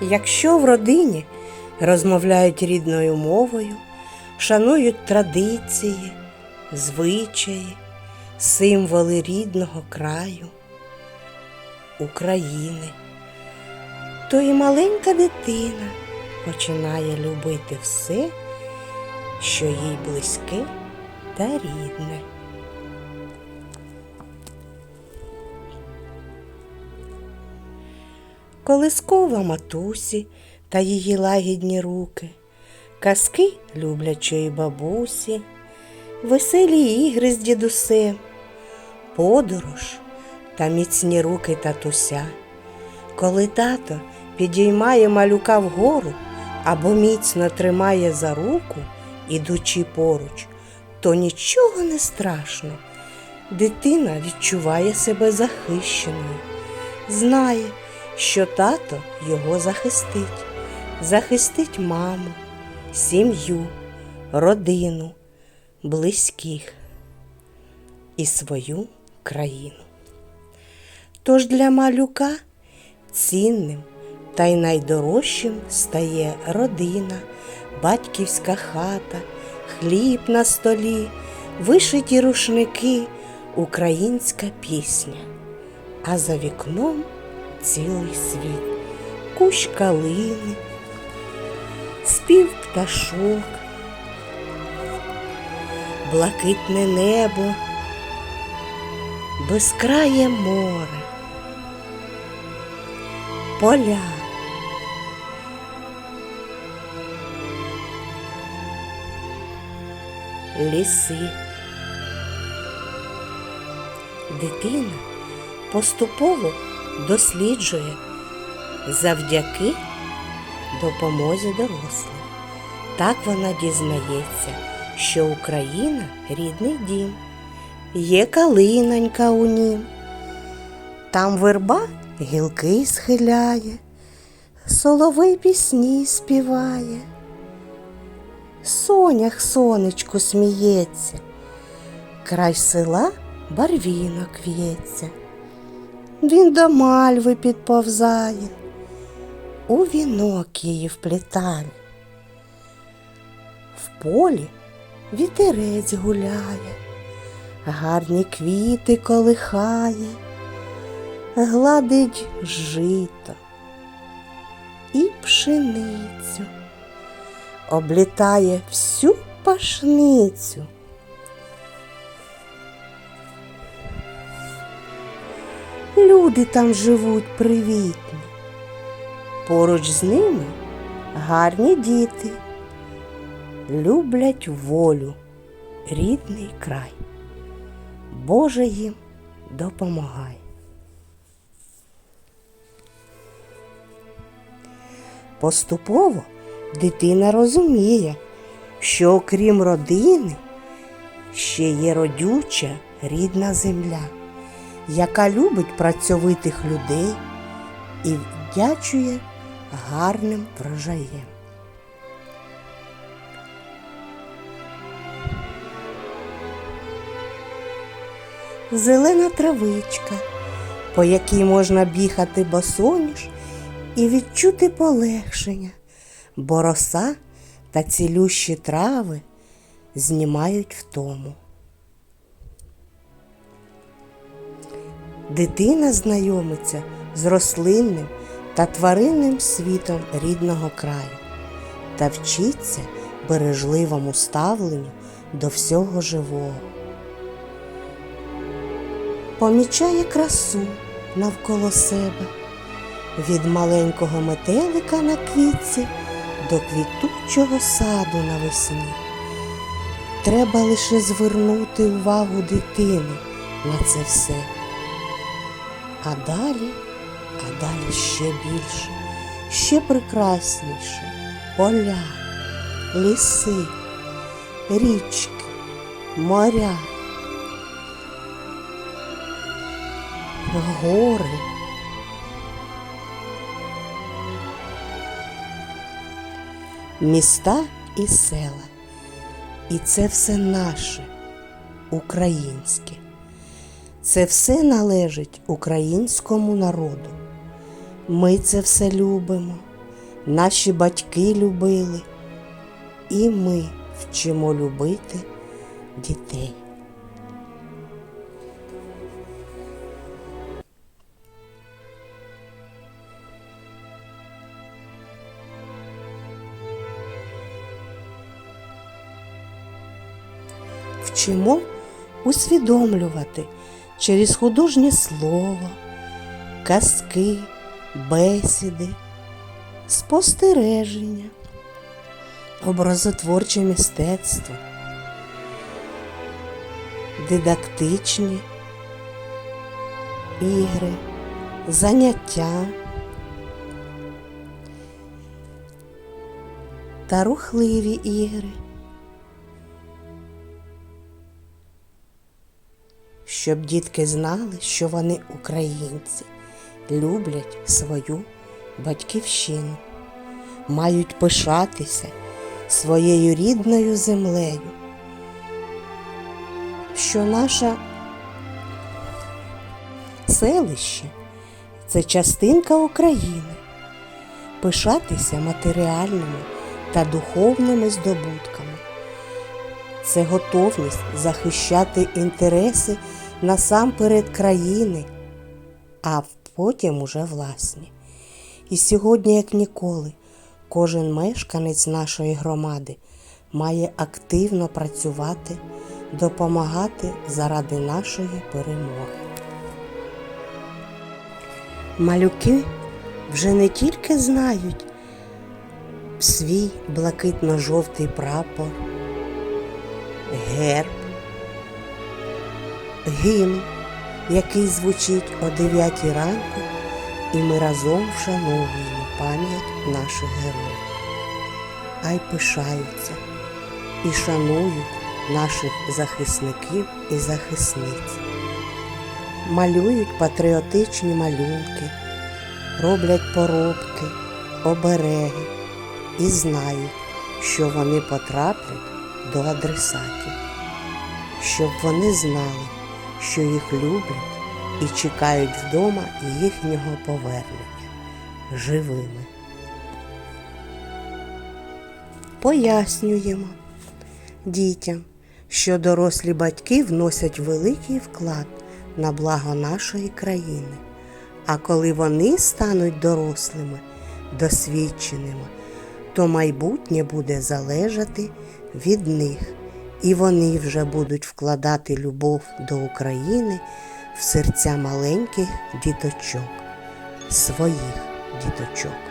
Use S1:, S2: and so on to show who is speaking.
S1: Якщо в родині розмовляють рідною мовою, шанують традиції, звичаї, символи рідного краю, України, то і маленька дитина починає любити все, що їй близьке та рідне. Колискова матусі та її лагідні руки, казки люблячої бабусі, веселі ігри з дідусем, подорож та міцні руки татуся. Коли тато підіймає малюка вгору або міцно тримає за руку, ідучи поруч, то нічого не страшно. Дитина відчуває себе захищеною, знає, що тато його захистить, захистить маму, сім'ю, родину, близьких і свою країну. Тож для малюка цінним та й найдорожчим стає родина, батьківська хата, хліб на столі, вишиті рушники, українська пісня. А за вікном цілий світ, кущ калини, спів пташок, блакитне небо, безкрає море, поля. Ліси. Дитина поступово досліджує завдяки допомозі дорослих. Так вона дізнається, що Україна рідний дім, є калинонька у нім. Там верба гілки схиляє, соловей пісні співає. Сонях сонечку сміється, край села барвінок в'ється. Він до мальви підповзає, у вінок її вплітає. В полі вітерець гуляє, гарні квіти колихає, гладить жито і пшеницю, облітає всю пашницю. Люди там живуть привітні. Поруч з ними гарні діти, люблять волю, рідний край. Боже їм допомагай. Поступово дитина розуміє, що окрім родини ще є родюча рідна земля яка любить працьовитих людей і вдячує гарним врожаєм. Зелена травичка, по якій можна бігати босоніж і відчути полегшення, бо роса та цілющі трави знімають втому. Дитина знайомиться з рослинним та тваринним світом рідного краю та вчиться бережливому ставленню до всього живого. Помічає красу навколо себе від маленького метелика на квітці до квітучого саду навесні. Треба лише звернути увагу дитини на це все. А далі, а далі ще більше, ще прекрасніше поля, ліси, річки, моря, гори. Міста і села. І це все наше, українське. Це все належить українському народу. Ми це все любимо, наші батьки любили, і ми вчимо любити дітей. Вчимо усвідомлювати через художнє слово, казки, бесіди, спостереження, образотворче мистецтво, дидактичні ігри, заняття та рухливі ігри. Щоб дітки знали, що вони українці, люблять свою батьківщину, мають пишатися своєю рідною землею, що наше селище це частинка України, пишатися матеріальними та духовними здобутками. Це готовність захищати інтереси насамперед країни, а потім уже власні. І сьогодні, як ніколи, кожен мешканець нашої громади має активно працювати, допомагати заради нашої перемоги. Малюки вже не тільки знають свій блакитно-жовтий прапор герб, гімн, який звучить о 9 ранку, і ми разом вшановуємо пам'ять наших героїв, а й пишаються і шанують наших захисників і захисниць, малюють патріотичні малюнки, роблять поробки, обереги і знають, що вони потраплять до адресатів, щоб вони знали, що їх люблять і чекають вдома їхнього повернення живими. Пояснюємо дітям, що дорослі батьки вносять великий вклад на благо нашої країни. А коли вони стануть дорослими, досвідченими, то майбутнє буде залежати від них, і вони вже будуть вкладати любов до України в серця маленьких діточок, своїх діточок.